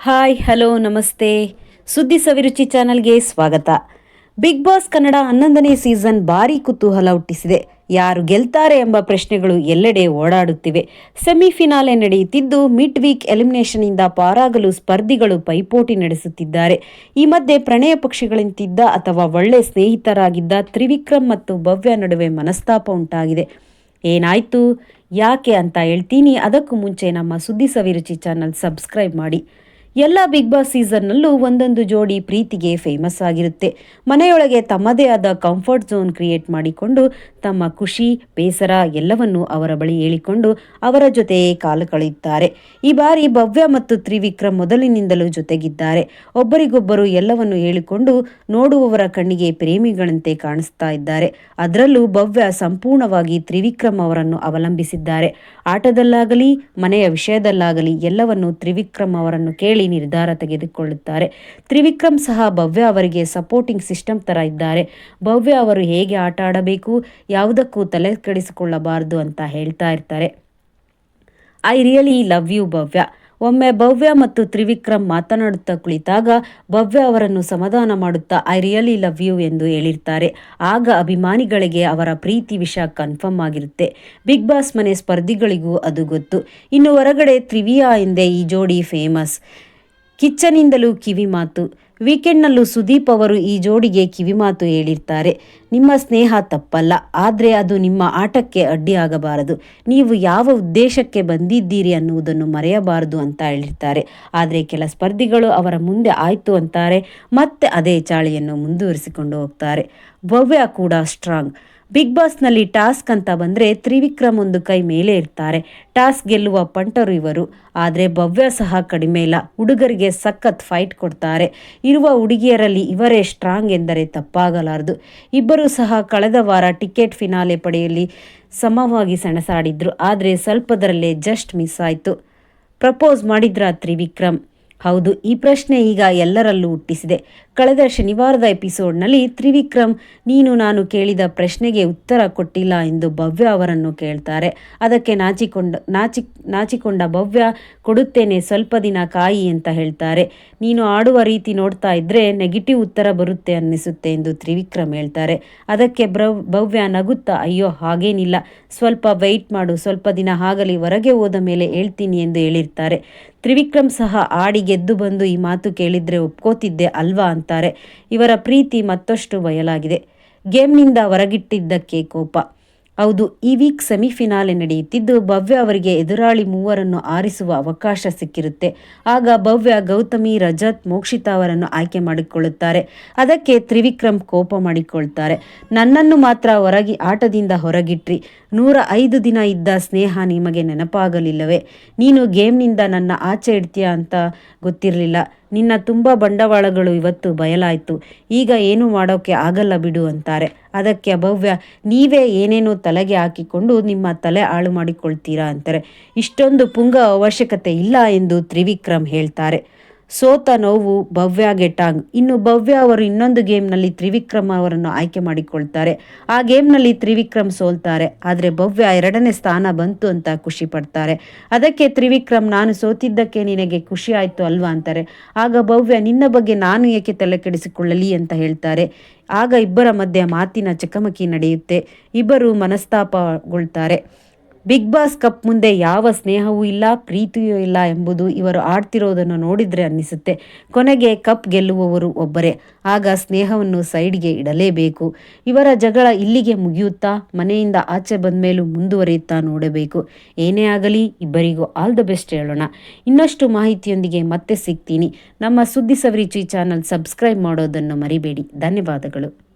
Hi, hello, ನಮಸ್ತೆ. ಸುದ್ದಿ ಸವಿರುಚಿ ಚಾನಲ್ಗೆ ಸ್ವಾಗತ. ಬಿಗ್ ಬಾಸ್ ಕನ್ನಡ ಹನ್ನೊಂದನೇ ಸೀಸನ್ ಭಾರಿ ಕುತೂಹಲ ಹುಟ್ಟಿಸಿದೆ. ಯಾರು ಗೆಲ್ತಾರೆ ಎಂಬ ಪ್ರಶ್ನೆಗಳು ಎಲ್ಲೆಡೆ ಓಡಾಡುತ್ತಿವೆ. ಸೆಮಿಫಿನಾಲೆ ನಡೆಯುತ್ತಿದ್ದು ಮಿಡ್ ವೀಕ್ ಎಲಿಮಿನೇಷನ್ನಿಂದ ಪಾರಾಗಲು ಸ್ಪರ್ಧಿಗಳು ಪೈಪೋಟಿ ನಡೆಸುತ್ತಿದ್ದಾರೆ. ಈ ಮಧ್ಯೆ ಪ್ರಣಯ ಪಕ್ಷಿಗಳಂತಿದ್ದ ಅಥವಾ ಒಳ್ಳೆ ಸ್ನೇಹಿತರಾಗಿದ್ದ ತ್ರಿವಿಕ್ರಮ್ ಮತ್ತು ಭವ್ಯ ನಡುವೆ ಮನಸ್ತಾಪ ಉಂಟಾಗಿದೆ. ಏನಾಯ್ತು? ಯಾಕೆ ಅಂತ ಹೇಳ್ತೀನಿ. ಅದಕ್ಕೂ ಮುಂಚೆ ನಮ್ಮ ಸುದ್ದಿ ಸವಿರುಚಿ ಚಾನಲ್ ಸಬ್ಸ್ಕ್ರೈಬ್ ಮಾಡಿ. ಎಲ್ಲ ಬಿಗ್ ಬಾಸ್ ಸೀಸನ್ನಲ್ಲೂ ಒಂದೊಂದು ಜೋಡಿ ಪ್ರೀತಿಗೆ ಫೇಮಸ್ ಆಗಿರುತ್ತೆ. ಮನೆಯೊಳಗೆ ತಮ್ಮದೇ ಆದ ಕಂಫರ್ಟ್ ಝೋನ್ ಕ್ರಿಯೇಟ್ ಮಾಡಿಕೊಂಡು ತಮ್ಮ ಖುಷಿ, ಬೇಸರ ಎಲ್ಲವನ್ನೂ ಅವರ ಬಳಿ ಹೇಳಿಕೊಂಡು ಅವರ ಜೊತೆಯೇ ಕಾಲ ಕಳೆಯುತ್ತಾರೆ. ಈ ಬಾರಿ ಭವ್ಯ ಮತ್ತು ತ್ರಿವಿಕ್ರಮ್ ಮೊದಲಿನಿಂದಲೂ ಜೊತೆಗಿದ್ದಾರೆ. ಒಬ್ಬರಿಗೊಬ್ಬರು ಎಲ್ಲವನ್ನು ಹೇಳಿಕೊಂಡು ನೋಡುವವರ ಕಣ್ಣಿಗೆ ಪ್ರೇಮಿಗಳಂತೆ ಕಾಣಿಸ್ತಾ ಇದ್ದಾರೆ. ಅದರಲ್ಲೂ ಭವ್ಯ ಸಂಪೂರ್ಣವಾಗಿ ತ್ರಿವಿಕ್ರಮ್ ಅವರನ್ನು ಅವಲಂಬಿಸಿದ್ದಾರೆ. ಆಟದಲ್ಲಾಗಲಿ, ಮನೆಯ ವಿಷಯದಲ್ಲಾಗಲಿ ಎಲ್ಲವನ್ನು ತ್ರಿವಿಕ್ರಮ್ ಅವರನ್ನು ಕೇಳಿ ನಿರ್ಧಾರ ತೆಗೆದುಕೊಳ್ಳುತ್ತಾರೆ. ತ್ರಿವಿಕ್ರಮ್ ಸಹ ಭವ್ಯ ಅವರಿಗೆ ಸಪೋರ್ಟಿಂಗ್ ಸಿಸ್ಟಮ್ ತರ ಇದ್ದಾರೆ. ಭವ್ಯ ಅವರು ಹೇಗೆ ಆಟ ಆಡಬೇಕು, ಯಾವುದಕ್ಕೂ ತಲೆ ಕೆಡಿಸಿಕೊಳ್ಳಬಾರದು ಅಂತ ಹೇಳ್ತಾ ಇರ್ತಾರೆ. I really love you Bhavya. ಒಮ್ಮೆ ಭವ್ಯ ಮತ್ತು ತ್ರಿವಿಕ್ರಮ್ ಮಾತನಾಡುತ್ತಾ ಕುಳಿತಾಗ ಭವ್ಯ ಅವರನ್ನು ಸಮಾಧಾನ ಮಾಡುತ್ತಾ ಐ ರಿಯಲಿ ಲವ್ ಯು ಎಂದು ಹೇಳಿರ್ತಾರೆ. ಆಗ ಅಭಿಮಾನಿಗಳಿಗೆ ಅವರ ಪ್ರೀತಿ ವಿಷಯ ಕನ್ಫರ್ಮ್ ಆಗಿರುತ್ತೆ. ಬಿಗ್ ಬಾಸ್ ಮನೆ ಸ್ಪರ್ಧಿಗಳಿಗೂ ಅದು ಗೊತ್ತು. ಇನ್ನು ಹೊರಗಡೆ ತ್ರಿವಿಯಾ ಎಂದೇ ಈ ಜೋಡಿ ಫೇಮಸ್ ಕಿಚ್ಚನಿಂದಲೂ ಕಿವಿ ಮಾತು ವೀಕೆಂಡ್ನಲ್ಲೂ ಸುದೀಪ್ ಅವರು ಈ ಜೋಡಿಗೆ ಕಿವಿಮಾತು ಹೇಳಿರ್ತಾರೆ. ನಿಮ್ಮ ಸ್ನೇಹ ತಪ್ಪಲ್ಲ, ಆದರೆ ಅದು ನಿಮ್ಮ ಆಟಕ್ಕೆ ಅಡ್ಡಿಯಾಗಬಾರದು ನೀವು ಯಾವ ಉದ್ದೇಶಕ್ಕೆ ಬಂದಿದ್ದೀರಿ ಅನ್ನುವುದನ್ನು ಮರೆಯಬಾರದು ಅಂತ ಹೇಳಿರ್ತಾರೆ. ಆದರೆ ಕೆಲ ಸ್ಪರ್ಧಿಗಳು ಅವರ ಮುಂದೆ ಆಯಿತು ಅಂತಾರೆ, ಮತ್ತೆ ಅದೇ ಚಾಳಿಯನ್ನು ಮುಂದುವರಿಸಿಕೊಂಡು ಹೋಗ್ತಾರೆ. ಭವ್ಯ ಕೂಡ ಸ್ಟ್ರಾಂಗ್. ಬಿಗ್ ಬಾಸ್ನಲ್ಲಿ ಟಾಸ್ಕ್ ಅಂತ ಬಂದರೆ ತ್ರಿವಿಕ್ರಮ್ ಒಂದು ಕೈ ಮೇಲೆ ಇರ್ತಾರೆ. ಟಾಸ್ಕ್ ಗೆಲ್ಲುವ ಪಂಟರು ಇವರು. ಆದರೆ ಭವ್ಯ ಸಹ ಕಡಿಮೆ ಇಲ್ಲ. ಹುಡುಗರಿಗೆ ಸಖತ್ ಫೈಟ್ ಕೊಡ್ತಾರೆ. ಇರುವ ಹುಡುಗಿಯರಲ್ಲಿ ಇವರೇ ಸ್ಟ್ರಾಂಗ್ ಎಂದರೆ ತಪ್ಪಾಗಲಾರದು. ಇಬ್ಬರು ಸಹ ಕಳೆದ ವಾರ ಟಿಕೆಟ್ ಫಿನಾಲೆ ಪಡೆಯಲಿ ಸಮವಾಗಿ ಸೆಣಸಾಡಿದ್ರು. ಆದರೆ ಸ್ವಲ್ಪದರಲ್ಲೇ ಜಸ್ಟ್ ಮಿಸ್ ಆಯಿತು. ಪ್ರಪೋಸ್ ಮಾಡಿದ್ರ ತ್ರಿವಿಕ್ರಮ್? ಹೌದು, ಈ ಪ್ರಶ್ನೆ ಈಗ ಎಲ್ಲರಲ್ಲೂ ಹುಟ್ಟಿಸಿದೆ. ಕಳೆದ ಶನಿವಾರದ ಎಪಿಸೋಡ್ನಲ್ಲಿ ತ್ರಿವಿಕ್ರಮ್, ನೀನು ನಾನು ಕೇಳಿದ ಪ್ರಶ್ನೆಗೆ ಉತ್ತರ ಕೊಟ್ಟಿಲ್ಲ ಎಂದು ಭವ್ಯ ಅವರನ್ನು ಕೇಳ್ತಾರೆ. ಅದಕ್ಕೆ ನಾಚಿಕೊಂಡ, ನಾಚಿ, ನಾಚಿಕೊಂಡ ಭವ್ಯ, ಕೊಡುತ್ತೇನೆ ಸ್ವಲ್ಪ ದಿನ ಕಾಯಿ ಅಂತ ಹೇಳ್ತಾರೆ. ನೀನು ಆಡುವ ರೀತಿ ನೋಡ್ತಾ ಇದ್ರೆ ನೆಗೆಟಿವ್ ಉತ್ತರ ಬರುತ್ತೆ ಅನ್ನಿಸುತ್ತೆ ಎಂದು ತ್ರಿವಿಕ್ರಮ್ ಹೇಳ್ತಾರೆ. ಅದಕ್ಕೆ ಭವ್ಯ ನಗುತ್ತಾ, ಅಯ್ಯೋ ಹಾಗೇನಿಲ್ಲ. ಸ್ವಲ್ಪ ವೆಯ್ಟ್ ಮಾಡು, ಸ್ವಲ್ಪ ದಿನ ಆಗಲಿ ಹೊರಗೆ ಹೋದ ಮೇಲೆ ಹೇಳ್ತೀನಿ ಎಂದು ಹೇಳಿರ್ತಾರೆ. ತ್ರಿವಿಕ್ರಮ್ ಸಹ ಆಡಿ ಗೆದ್ದು ಬಂದು ಈ ಮಾತು ಕೇಳಿದ್ರೆ ಒಪ್ಕೋತಿದ್ದೆ ಅಲ್ವಾ ಅಂತಾರೆ ಇವರ ಪ್ರೀತಿ ಮತ್ತಷ್ಟು ಬಯಲಾಗಿದೆ. ಗೇಮ್ನಿಂದ ಹೊರಗಿಟ್ಟಿದ್ದಕ್ಕೆ ಕೋಪ ಹೌದು, ಈ ವೀಕ್ ಸೆಮಿಫಿನಾಲೆ ನಡೆಯುತ್ತಿದ್ದು, ಭವ್ಯ ಅವರಿಗೆ ಎದುರಾಳಿ ಮೂವರನ್ನು ಆರಿಸುವ ಅವಕಾಶ ಸಿಕ್ಕಿರುತ್ತೆ. ಆಗ ಭವ್ಯ ಗೌತಮಿ, ರಜತ್, ಮೋಕ್ಷಿತಾ ಅವರನ್ನು ಆಯ್ಕೆ ಮಾಡಿಕೊಳ್ಳುತ್ತಾರೆ. ಅದಕ್ಕೆ ತ್ರಿವಿಕ್ರಮ್ ಕೋಪ ಮಾಡಿಕೊಳ್ತಾರೆ. ನನ್ನನ್ನು ಮಾತ್ರ ಹೊರಗಿ, ಆಟದಿಂದ ಹೊರಗಿಟ್ರಿ. ನೂರ ಐದು ದಿನ ಇದ್ದ ಸ್ನೇಹ ನಿಮಗೆ ನೆನಪಾಗಲಿಲ್ಲವೇ? ನೀನು ಗೇಮ್ನಿಂದ ನನ್ನ ಆಚೆ ಇಡ್ತೀಯಾ ಅಂತ ಗೊತ್ತಿರಲಿಲ್ಲ. ನಿನ್ನ ತುಂಬ ಬಂಡವಾಳಗಳು ಇವತ್ತು ಬಯಲಾಯಿತು. ಈಗ ಏನು ಮಾಡೋಕ್ಕೆ ಆಗಲ್ಲ ಬಿಡು ಅಂತಾರೆ. ಅದಕ್ಕೆ ಭವ್ಯ ನೀವೇ ಏನೇನೋ ತಲೆಗೆ ಹಾಕಿಕೊಂಡು ನಿಮ್ಮ ತಲೆ ಹಾಳು ಮಾಡಿಕೊಳ್ತೀರಾ ಅಂತಾರೆ. ಇಷ್ಟೊಂದು ಪುಂಗ ಅವಶ್ಯಕತೆ ಇಲ್ಲ ಎಂದು ತ್ರಿವಿಕ್ರಮ್ ಹೇಳ್ತಾರೆ. ಸೋತ ನೋವು ಭವ್ಯ ಗೆಟಾಂಗ್ ಇನ್ನು ಭವ್ಯ ಅವರು ಇನ್ನೊಂದು ಗೇಮ್ನಲ್ಲಿ ತ್ರಿವಿಕ್ರಮ್ ಅವರನ್ನು ಆಯ್ಕೆ ಮಾಡಿಕೊಳ್ತಾರೆ. ಆ ಗೇಮ್ನಲ್ಲಿ ತ್ರಿವಿಕ್ರಮ್ ಸೋಲ್ತಾರೆ. ಆದರೆ ಭವ್ಯ ಎರಡನೇ ಸ್ಥಾನ ಬಂತು ಅಂತ ಖುಷಿ ಪಡ್ತಾರೆ. ಅದಕ್ಕೆ ತ್ರಿವಿಕ್ರಮ್, ನಾನು ಸೋತಿದ್ದಕ್ಕೆ ನಿನಗೆ ಖುಷಿ ಆಯಿತು ಅಲ್ವಾ? ಅಂತಾರೆ. ಆಗ ಭವ್ಯ, ನಿನ್ನ ಬಗ್ಗೆ ನಾನು ಏಕೆ ತಲೆ ಕೆಡಿಸಿಕೊಳ್ಳಲಿ ಅಂತ ಹೇಳ್ತಾರೆ. ಆಗ ಇಬ್ಬರ ಮಧ್ಯೆ ಮಾತಿನ ಚಕಮಕಿ ನಡೆಯುತ್ತೆ. ಇಬ್ಬರು ಮನಸ್ತಾಪಗೊಳ್ತಾರೆ. ಬಿಗ್ ಬಾಸ್ ಕಪ್ ಮುಂದೆ ಯಾವ ಸ್ನೇಹವೂ ಇಲ್ಲ, ಪ್ರೀತಿಯೂ ಇಲ್ಲ ಎಂಬುದು ಇವರು ಆಡ್ತಿರೋದನ್ನು ನೋಡಿದ್ರೆ ಅನ್ನಿಸುತ್ತೆ. ಕೊನೆಗೆ ಕಪ್ ಗೆಲ್ಲುವವರು ಒಬ್ಬರೇ. ಆಗ ಸ್ನೇಹವನ್ನು ಸೈಡ್ಗೆ ಇಡಲೇಬೇಕು. ಇವರ ಜಗಳ ಇಲ್ಲಿಗೆ ಮುಗಿಯುತ್ತಾ, ಮನೆಯಿಂದ ಆಚೆ ಬಂದ ಮೇಲೂ ಮುಂದುವರಿಯುತ್ತಾ ನೋಡಬೇಕು. ಏನೇ ಆಗಲಿ, ಇಬ್ಬರಿಗೂ ಆಲ್ ದ ಬೆಸ್ಟ್ ಹೇಳೋಣ. ಇನ್ನಷ್ಟು ಮಾಹಿತಿಯೊಂದಿಗೆ ಮತ್ತೆ ಸಿಗ್ತೀನಿ. ನಮ್ಮ ಸುದ್ದಿ ಸವರಿಚಿ ಚಾನಲ್ ಸಬ್ಸ್ಕ್ರೈಬ್ ಮಾಡೋದನ್ನು ಮರಿಬೇಡಿ. ಧನ್ಯವಾದಗಳು.